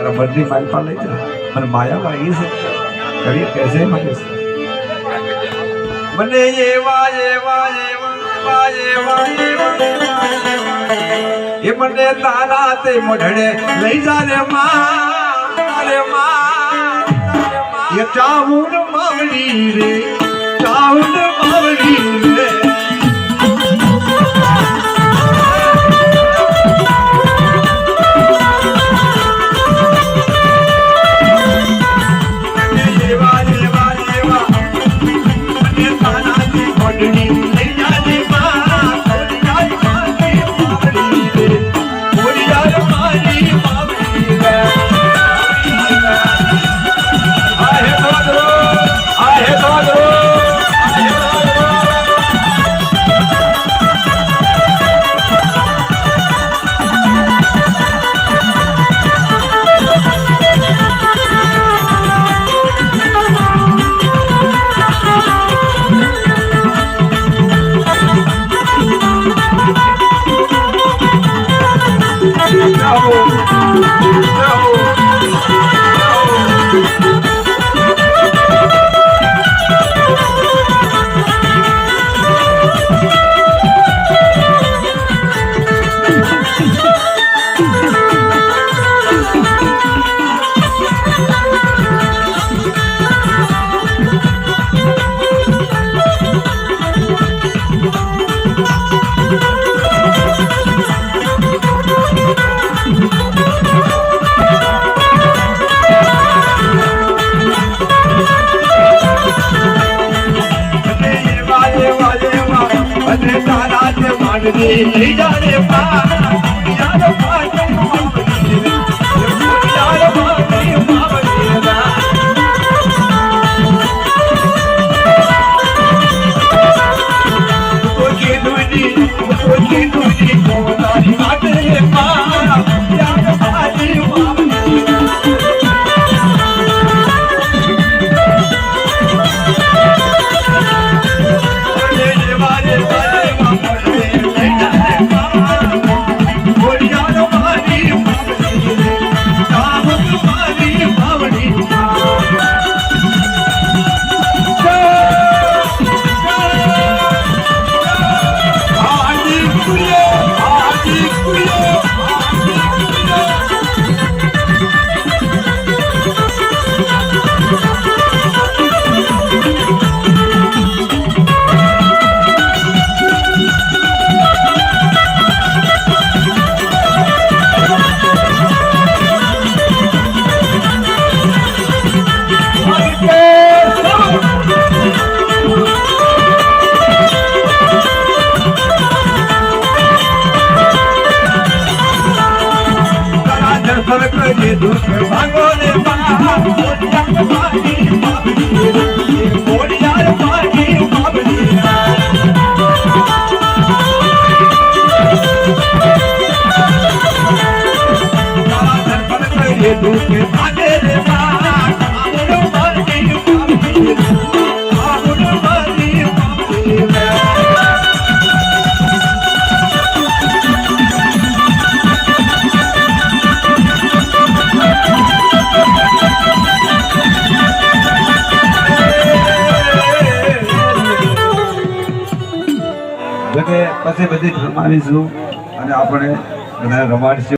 તારા મનની મારી પાસે લઈ જા. મને માયા માગી છે. કવિ કહેશે છે. મને એવા એવા એવા એવા એ મને તારા તે મોઢડે લઈ જા રે માં રે માં એ ચાહુન માવડી રે, ચાહુન માવડી માંડવી લઈ જાણે રે યાર બાબડી રે તારા દર્શન કરી દુઃખ અને પછી બધી રમાડીશું અને આપણે બધા રમાડીશું.